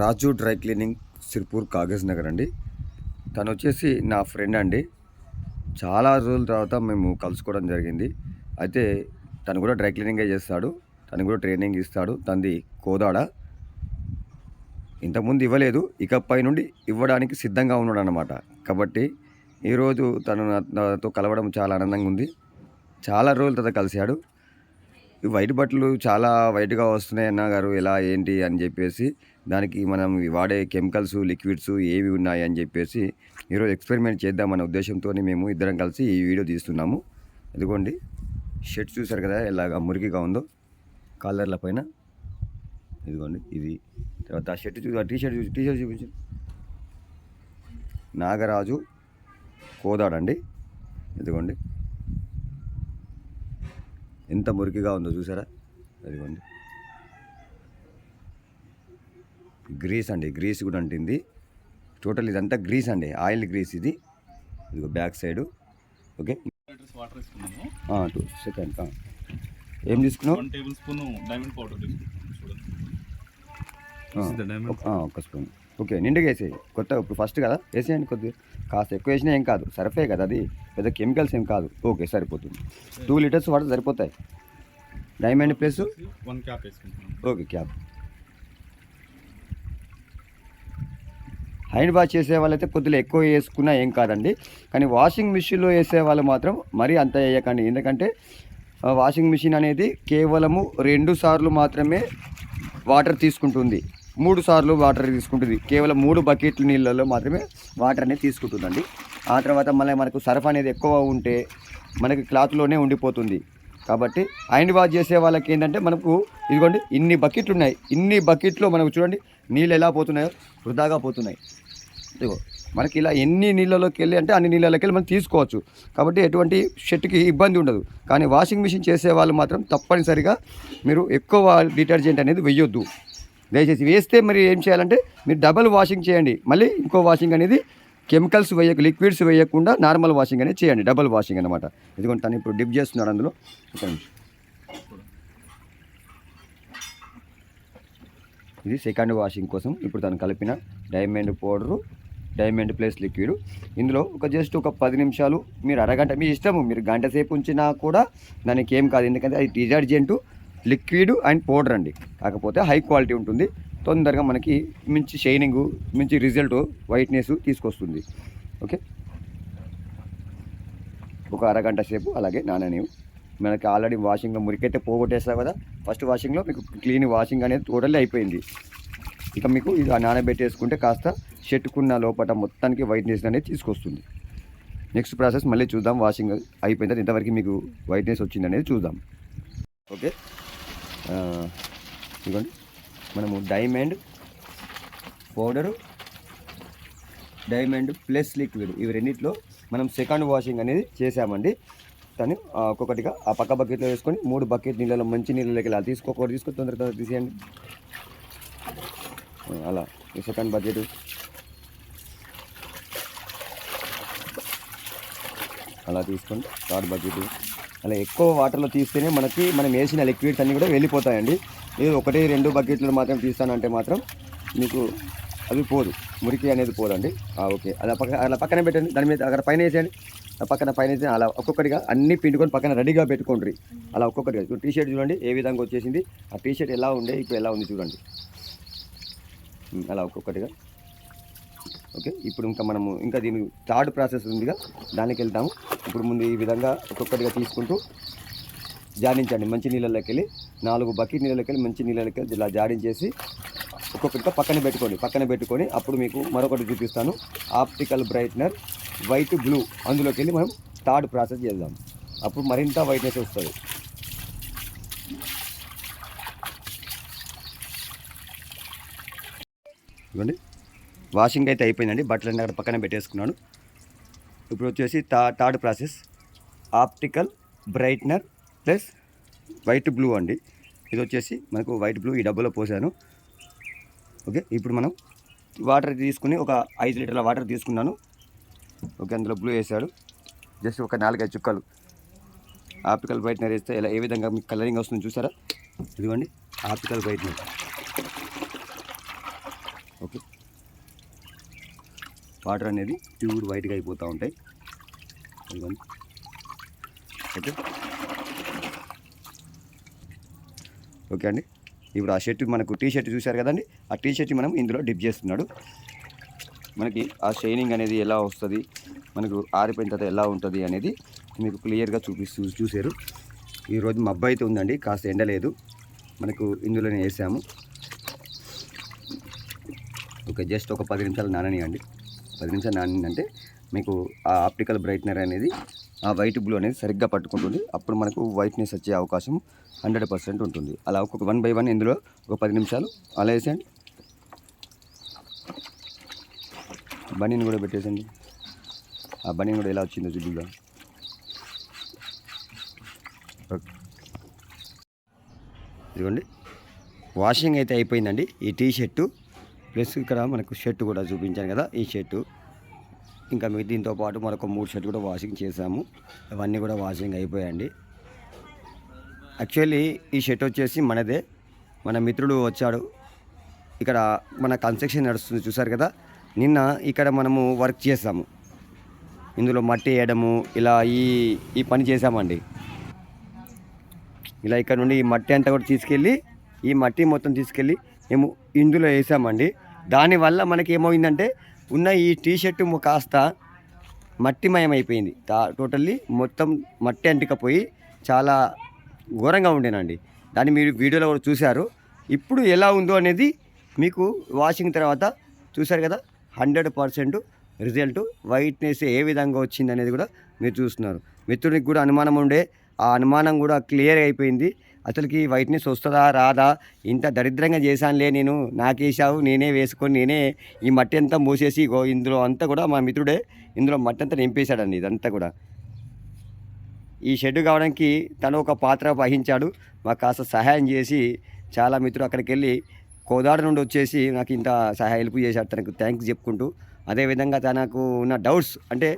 రాజు dry cleaning Sirpur Kagaz Nagar అండి. తను వచ్చేసి నా ఫ్రెండ్ అండి. చాలా రోజుల తర్వాత మేము కలుసుకోవడం జరిగింది. అయితే తను కూడా డ్రై క్లీనింగే చేస్తాడు. తను కూడా ట్రైనింగ్ ఇస్తాడు. తనది కోదాడ. ఇంతకుముందు ఇవ్వలేదు. ఇకపై నుండి ఇవ్వడానికి సిద్ధంగా ఉన్నాడు అనమాట కాబట్టి ఈరోజు తను నాతో కలవడం చాలా ఆనందంగా ఉంది. చాలా రోజుల తర్వాత కలిశాడు. వైట్ బట్టలు చాలా వైట్గా వస్తున్నాయి అన్న గారు ఎలా ఏంటి అని చెప్పేసి దానికి మనం వాడే కెమికల్స్ లిక్విడ్స్ ఏవి ఉన్నాయి అని చెప్పేసి ఈరోజు ఎక్స్పెరిమెంట్ చేద్దామన్న ఉద్దేశంతో మేము ఇద్దరం కలిసి ఈ వీడియో తీస్తున్నాము. ఇదిగోండి షర్ట్ చూసారు కదా ఎలాగ మురికిగా ఉందో కాలర్ల పైన. ఇదిగోండి ఇది. తర్వాత ఆ షర్ట్ చూ టీ షర్ట్ చూసి టీ షర్ట్ చూపించు. నాగరాజు కోదాడండి. ఇదిగోండి. ఎంత మురికిగా ఉందో చూసారా? అదిగోండి. గ్రీస్ అండి గ్రీస్ కూడా అంటింది. టోటల్ ఇదంతా గ్రీస్ అండి ఆయిల్ గ్రీస్ ఇది. ఇదిగో back side. Okay. Two second ఏం తీసుకున్నావు? టేబుల్ స్పూన్ డైమండ్ పౌడర్ తీసుకుంటాము చూడండి. ఆ, This is the diamond. ఒక- ఆ, ఒక స్పూన్. ఓకే నిండుగా వేసేయి. కొత్త ఇప్పుడు ఫస్ట్ కదా? వేసేయండి కొద్దిగా. కాస్త ఎక్కువ వేసినా ఏం కాదు. సరిపోయే కదా అది. పెద్ద కెమికల్స్ ఏం కాదు. ఓకే సరిపోతుంది. టూ లీటర్స్ వాటర్ సరిపోతాయి. Diamond plus one cap okay cap hand wash చేసే వాళ్ళైతే కొద్దిగా ఎక్కువ వేసుకున్నా ఏం కాదండి. కానీ వాషింగ్ మిషన్లో వేసే వాళ్ళు మాత్రం మరీ అంత వేయకండి. ఎందుకంటే వాషింగ్ మిషన్ అనేది కేవలము రెండు సార్లు మాత్రమే వాటర్ తీసుకుంటుంది. మూడు సార్లు వాటర్ తీసుకుంటుంది. కేవలం మూడు బకెట్ల నీళ్ళలో మాత్రమే వాటర్ అనేది తీసుకుంటుందండి. ఆ తర్వాత మళ్ళీ మనకు సర్ఫ్ అనేది ఎక్కువ ఉంటే మనకి క్లాత్లోనే ఉండిపోతుంది. కాబట్టి హ్యాండ్ వాష్ చేసే వాళ్ళకి ఏంటంటే మనకు ఇదిగోండి ఇన్ని బకెట్లు ఉన్నాయి. ఇన్ని బకెట్లో మనకు చూడండి నీళ్ళు ఎలా పోతున్నాయో వృధాగా పోతున్నాయి. ఇదిగో మనకి ఇలా ఎన్ని నీళ్ళలోకి వెళ్ళి అంటే అన్ని నీళ్ళలోకి వెళ్ళి మనం తీసుకోవచ్చు. కాబట్టి ఎటువంటి షర్ట్కి ఇబ్బంది ఉండదు. కానీ వాషింగ్ మిషన్ చేసే వాళ్ళు మాత్రం తప్పనిసరిగా మీరు ఎక్కువ డిటర్జెంట్ అనేది వెయ్యొద్దు దయచేసి వేస్తే మరి ఏం చేయాలంటే మీరు డబల్ వాషింగ్ చేయండి. మళ్ళీ ఇంకో వాషింగ్ అనేది కెమికల్స్ వేయక లిక్విడ్స్ వేయకుండా నార్మల్ వాషింగ్ అనేది చేయండి. డబల్ వాషింగ్ అనమాట ఎందుకంటే తను ఇప్పుడు డిప్ చేస్తున్నాడు అందులో. ఒక నిమిషం. ఇది సెకండ్ వాషింగ్ కోసం ఇప్పుడు తను కలిపిన diamond powder diamond plus liquid ఇందులో ఒక జస్ట్ ఒక పది నిమిషాలు మీరు అరగంట మీ ఇష్టము మీరు గంట సేపు ఉంచినా కూడా దానికి ఏం కాదు. ఎందుకంటే అది డిటర్జెంట్ లిక్విడ్ అండ్ పౌడర్ అండి. కాకపోతే హై క్వాలిటీ ఉంటుంది. తొందరగా మనకి మంచి షైనింగ్ మంచి రిజల్ట్ వైట్నెస్ తీసుకొస్తుంది. ఓకే? ఒక అరగంట సేపు అలాగే నాననివ్వు మనకి ఆల్రెడీ వాషింగ్లో మురికైతే పోగొట్టేస్తావు కదా? ఫస్ట్ వాషింగ్లో మీకు క్లీన్ వాషింగ్ అనేది టోటల్లీ అయిపోయింది. ఇక మీకు ఇది నానబెట్టేసుకుంటే కాస్త చెట్టుకున్న లోపల మొత్తానికి వైట్నెస్ అనేది తీసుకొస్తుంది. నెక్స్ట్ ప్రాసెస్ మళ్ళీ చూద్దాం. వాషింగ్ అయిపోయిన తర్వాత ఇంతవరకు మీకు వైట్నెస్ వచ్చింది అనేది చూద్దాం. ఓకే? ఇదిగోండి. మనము diamond powder diamond plus liquid ఇవి రెండిట్లో మనం సెకండ్ వాషింగ్ అనేది చేసామండి దాన్ని ఒక్కొక్కటిగా ఆ పక్క బకెట్లో వేసుకొని మూడు బకెట్ నీళ్ళలో మంచి నీళ్ళలోకి ఇలా తీసుకోకూడదు తీసుకొని తొందర తొందర తీసేయండి. అలా ఈ సెకండ్ బకెట్ అలా తీసుకోండి థర్డ్ బకెట్. అలా ఎక్కువ వాటర్లో తీస్తేనే మనకి మనం వేసిన లిక్విడ్స్ అన్నీ కూడా వెళ్ళిపోతాయండి. ఇది ఒకటి రెండు బకెట్లు మాత్రం తీస్తానంటే మాత్రం మీకు అవి పోదు. మురికి అనేది పోదండి. ఓకే. అలా పక్క అలా పక్కన పెట్టండి. దాని మీద అక్కడ పైన వేసేయండి. ఆ పక్కన పైన వేసి అలా ఒక్కొక్కటిగా అన్ని పిండుకొని పక్కన రెడీగా పెట్టుకోండి. అలా ఒక్కొక్కటిగా. ఇప్పుడు టీ షర్ట్ చూడండి ఏ విధంగా వచ్చేసింది. ఆ టీ షర్ట్ ఎలా ఉండే ఇప్పుడు ఎలా ఉంది చూడండి. అలా ఒక్కొక్కటిగా. ఓకే? ఇప్పుడు ఇంకా మనము ఇంకా దీని థర్డ్ ప్రాసెస్ ఉందిగా. దానికి వెళ్తాము. ఇప్పుడు ముందు ఈ విధంగా ఒక్కొక్కటిగా తీసుకుంటూ జాడించండి. మంచి నీళ్ళలోకి వెళ్ళి నాలుగు బకెట్ నీళ్ళకి వెళ్ళి మంచి నీళ్ళకి వెళ్ళి ఇలా జాడించేసి ఒక్కొక్కటిగా పక్కన పెట్టుకోండి. పక్కన పెట్టుకొని అప్పుడు మీకు మరొకటి చూపిస్తాను. ఆప్టికల్ బ్రైట్నర్ వైట్ బ్లూ అందులోకి వెళ్ళి మనం థర్డ్ ప్రాసెస్ చేద్దాం. అప్పుడు మరింత వైట్నెస్ వస్తుంది. ఇవ్వండి. వాషింగ్ అయితే అయిపోయిందండి బట్టలన్నీ అక్కడ పక్కన పెట్టేసుకున్నాను. ఇప్పుడు వచ్చేసి తా third process optical brightener plus white blue అండి. ఇది వచ్చేసి మనకు వైట్ బ్లూ ఈ డబ్బులో పోసాను. ఓకే ఇప్పుడు మనం వాటర్ తీసుకుని ఒక ఐదు లీటర్ల వాటర్ తీసుకున్నాను. ఓకే అందులో బ్లూ వేసాడు. జస్ట్ ఒక నాలుగైదు చుక్కలు. ఆప్టికల్ బ్రైట్నర్ వేస్తే ఇలా ఏ విధంగా మీకు కలరింగ్ వస్తుంది చూసారా? ఇదిగోండి ఆప్టికల్ బ్రైట్నర్. ఓకే. వాటర్ అనేది ప్యూర్ వైట్గా అయిపోతూ ఉంటాయి. ఇదిగోండి. ఓకే. ఓకే అండి. ఇప్పుడు ఆ షర్ట్ మనకు టీ షర్ట్ చూశారు కదండి? ఆ టీ షర్ట్ మనం ఇందులో డిప్ చేస్తున్నాడు. మనకి ఆ షైనింగ్ అనేది ఎలా వస్తుంది? మనకు ఆరిపోయిన తర్వాత ఎలా ఉంటుంది అనేది మీకు క్లియర్గా చూపిస్తూ చూసారు ఈరోజు మబ్బు అయితే ఉందండి కాస్త ఎండ లేదు. మనకు ఇందులోనే వేసాము. ఓకే జస్ట్ ఒక పది నిమిషాలు నాననియండి. పది నిమిషాలు నానిందంటే మీకు ఆ ఆప్టికల్ బ్రైట్నర్ అనేది ఆ వైట్ బ్లూ అనేది సరిగ్గా పట్టుకుంటుంది. అప్పుడు మనకు వైట్నెస్ వచ్చే అవకాశం హండ్రెడ్ పర్సెంట్ ఉంటుంది. అలా ఒక్కొక్క వన్ బై వన్ ఇందులో ఒక పది నిమిషాలు అలా వేసేయండి బనీని కూడా పెట్టేసండి. ఆ బనీని కూడా ఎలా వచ్చిందో చూద్దాం. ఇదిగోండి. వాషింగ్ అయితే అయిపోయిందండి. ఈ టీ షర్టు ప్లస్ ఇక్కడ మనకు షర్ట్ కూడా చూపించాను కదా ఈ షర్టు. ఇంకా మీ దీంతో పాటు మరొక మూడు షర్ట్ కూడా వాషింగ్ చేసాము అవన్నీ కూడా వాషింగ్ అయిపోయాయండి. యాక్చువల్లీ ఈ షర్ట్ వచ్చేసి మనదే. మన మిత్రుడు వచ్చాడు. ఇక్కడ మన కన్స్ట్రక్షన్ నడుస్తుంది చూసారు కదా నిన్న ఇక్కడ మనము వర్క్ చేసాము ఇందులో మట్టి వేయడము ఇలా ఈ ఈ పని చేసామండి ఇలా ఇక్కడ నుండి ఈ మట్టి అంతా కూడా తీసుకెళ్ళి ఈ మట్టి మొత్తం తీసుకెళ్ళి మేము ఇందులో వేసామండి. దానివల్ల మనకి ఏమైందంటే ఉన్న ఈ టీ షర్టు కాస్త మట్టిమయమైపోయింది. టోటల్లీ మొత్తం మట్టి అంటికపోయి చాలా ఘోరంగా ఉండేనండి. దాన్ని మీరు వీడియోలో కూడా చూశారు. ఇప్పుడు ఎలా ఉందో అనేది మీకు వాషింగ్ తర్వాత చూశారు కదా హండ్రెడ్ పర్సెంట్ రిజల్ట్ వైట్నెస్ ఏ విధంగా వచ్చింది అనేది కూడా మీరు చూస్తున్నారు. మిత్రుడికి కూడా అనుమానం ఉండే ఆ అనుమానం కూడా క్లియర్ అయిపోయింది. అసలుకి వైట్నెస్ వస్తుందా రాదా? ఇంత దరిద్రంగా చేశానులే నేను. నాకేసావు నేనే వేసుకొని నేనే ఈ మట్టి అంతా మూసేసి ఇందులో అంతా కూడా మా మిత్రుడే ఇందులో మట్టి అంతా నింపేశాడండి ఇదంతా కూడా. ఈ షెడ్ కావడానికి తను ఒక పాత్ర వహించాడు. మాకు కాస్త సహాయం చేసి చాలా మిత్రుడు అక్కడికి వెళ్ళి కోదాడ నుండి వచ్చేసి నాకు ఇంత సహాయ హెల్ప్ చేశాడు తనకు థ్యాంక్స్ చెప్పుకుంటూ. అదేవిధంగా తనకు ఉన్న డౌట్స్ అంటే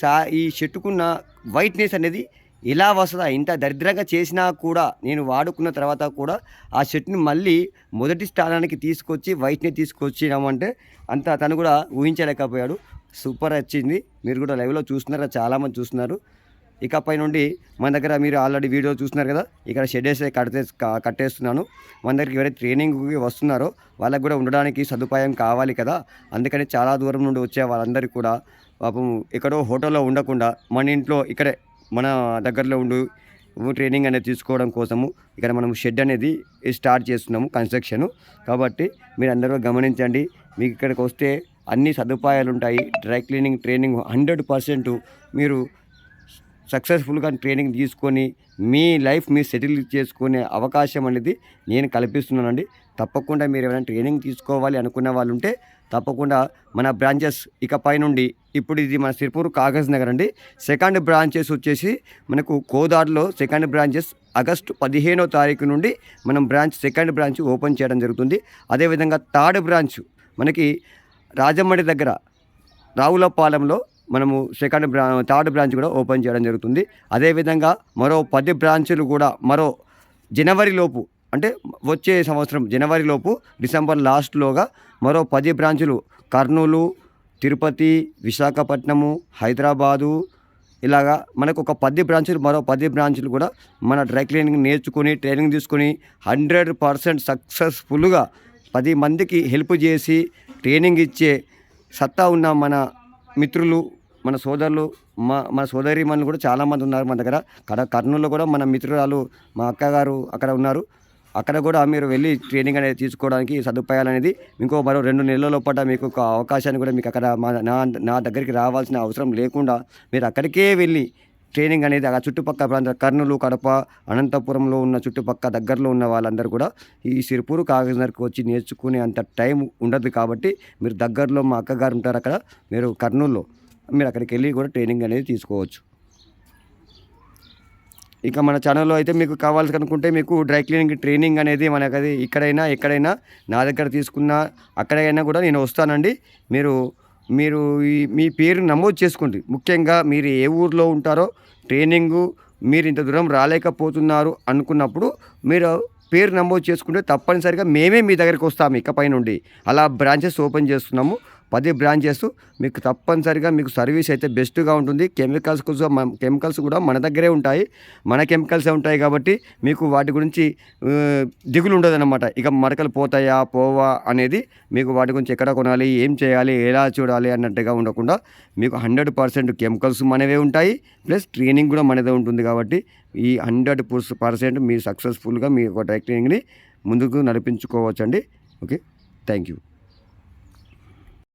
సా ఈ చెట్టుకున్న వైట్నెస్ అనేది ఇలా వస్తుందా? ఇంత దరిద్రంగా చేసినా కూడా నేను వాడుకున్న తర్వాత కూడా ఆ షర్ట్ని మళ్ళీ మొదటి స్థానానికి తీసుకొచ్చి వైట్ని తీసుకొచ్చినామంటే అంత తను కూడా ఊహించలేకపోయాడు. సూపర్ వచ్చింది. మీరు కూడా లైవ్లో చూస్తున్నారు? చాలామంది చూస్తున్నారు. ఇకపై నుండి మన దగ్గర మీరు ఆల్రెడీ వీడియో చూస్తున్నారు కదా? ఇక్కడ షెడ్ వేసే కట్టే కట్టేస్తున్నాను. మన దగ్గరికి ఎవరైతే ట్రైనింగ్కి వస్తున్నారో వాళ్ళకి కూడా ఉండడానికి సదుపాయం కావాలి కదా? అందుకని చాలా దూరం నుండి వచ్చే వాళ్ళందరికీ కూడా పాపం ఎక్కడో హోటల్లో ఉండకుండా మన ఇంట్లో ఇక్కడే మన దగ్గరలో ఉండు. ట్రైనింగ్ అనేది తీసుకోవడం కోసము ఇక్కడ మనం షెడ్ అనేది స్టార్ట్ చేస్తున్నాము కన్స్ట్రక్షన్ కాబట్టి మీరు అందరూ గమనించండి. మీకు ఇక్కడికి వస్తే అన్ని సదుపాయాలు ఉంటాయి. Dry cleaning training hundred percent మీరు సక్సెస్ఫుల్గా ట్రైనింగ్ తీసుకొని మీ లైఫ్ మీరు సెటిల్ చేసుకునే అవకాశం అనేది నేను కల్పిస్తున్నానండి. తప్పకుండా మీరు ఏమైనా ట్రైనింగ్ తీసుకోవాలి అనుకున్న వాళ్ళు ఉంటే తప్పకుండా మన బ్రాంచెస్ ఇక నుండి ఇప్పుడు ఇది మన సిర్పూర్ కాగజ్ నగర్ అండి. సెకండ్ బ్రాంచెస్ వచ్చేసి మనకు కోదాడులో సెకండ్ బ్రాంచెస్ ఆగస్టు పదిహేనో తారీఖు నుండి మనం బ్రాంచ్ సెకండ్ బ్రాంచ్ ఓపెన్ చేయడం జరుగుతుంది. అదేవిధంగా థర్డ్ బ్రాంచ్ మనకి రాజమండ్రి దగ్గర రావులపాలెంలో మనము సెకండ్ బ్రా థర్డ్ బ్రాంచ్ కూడా ఓపెన్ చేయడం జరుగుతుంది. అదేవిధంగా మరో పది బ్రాంచులు కూడా మరో జనవరిలోపు అంటే వచ్చే సంవత్సరం జనవరిలోపు డిసెంబర్ లాస్ట్లోగా మరో పది బ్రాంచులు కర్నూలు తిరుపతి విశాఖపట్నము హైదరాబాదు ఇలాగా మనకు ఒక పది బ్రాంచులు మరో పది బ్రాంచులు కూడా మన డ్రై క్లీనింగ్ నేర్చుకుని ట్రైనింగ్ తీసుకుని హండ్రెడ్ పర్సెంట్ సక్సెస్ఫుల్గా పది మందికి హెల్ప్ చేసి ట్రైనింగ్ ఇచ్చే సత్తా ఉన్న మన మిత్రులు మన సోదరులు మా మన సోదరి మనులు కూడా చాలామంది ఉన్నారు మన దగ్గర. కర్నూలులో కూడా మన మిత్రురాలు మా అక్కగారు అక్కడ ఉన్నారు. అక్కడ కూడా మీరు వెళ్ళి ట్రైనింగ్ అనేది తీసుకోవడానికి సదుపాయాలు అనేది ఇంకో మరో రెండు నెలల లోపల మీకు ఒక అవకాశాన్ని కూడా మీకు అక్కడ మా నా నా దగ్గరికి రావాల్సిన అవసరం లేకుండా మీరు అక్కడికే వెళ్ళి ట్రైనింగ్ అనేది ఆ చుట్టుపక్కల ప్రాంత కర్నూలు కడప అనంతపురంలో ఉన్న చుట్టుపక్క దగ్గరలో ఉన్న వాళ్ళందరూ కూడా ఈ సిరిపూరు కాకినాడకు వచ్చి నేర్చుకునే అంత టైం ఉండదు కాబట్టి మీరు దగ్గరలో మా అక్కగారు ఉంటారు అక్కడ మీరు కర్నూలులో మీరు అక్కడికి వెళ్ళి కూడా ట్రైనింగ్ అనేది తీసుకోవచ్చు. ఇక మన ఛానల్లో అయితే మీకు కావాల్సి అనుకుంటే మీకు డ్రై క్లీనింగ్ ట్రైనింగ్ అనేది మనకు అది ఇక్కడైనా ఎక్కడైనా నా దగ్గర తీసుకున్నా అక్కడైనా కూడా నేను వస్తానండి. మీరు మీరు ఈ మీ పేరు నమోదు చేసుకోండి. ముఖ్యంగా మీరు ఏ ఊర్లో ఉంటారో ట్రైనింగు మీరు ఇంత దూరం రాలేకపోతున్నారు అనుకున్నప్పుడు మీరు పేరు నమోదు చేసుకుంటే తప్పనిసరిగా మేమే మీ దగ్గరికి వస్తాము ఇకపై నుండి. అలా బ్రాంచెస్ ఓపెన్ చేస్తున్నాము. పది బ్రాంచెస్ మీకు తప్పనిసరిగా మీకు సర్వీస్ అయితే బెస్ట్గా ఉంటుంది. కెమికల్స్ కోసం కెమికల్స్ కూడా మన దగ్గరే ఉంటాయి. మన కెమికల్సే ఉంటాయి కాబట్టి మీకు వాటి గురించి దిగులు ఉండదన్నమాట. ఇక మరకలు పోతాయా పోవా అనేది మీకు వాటి గురించి ఎక్కడ కొనాలి ఏం చేయాలి ఎలా చూడాలి అన్నట్టుగా ఉండకుండా మీకు హండ్రెడ్ పర్సెంట్ కెమికల్స్ మనవే ఉంటాయి. ప్లస్ ట్రైనింగ్ కూడా మనదే ఉంటుంది కాబట్టి ఈ హండ్రెడ్ పర్సెంట్ మీరు సక్సెస్ఫుల్గా మీ ఒక ట్రైనింగ్ని ముందుకు నడిపించుకోవచ్చండి. ఓకే? Thank you.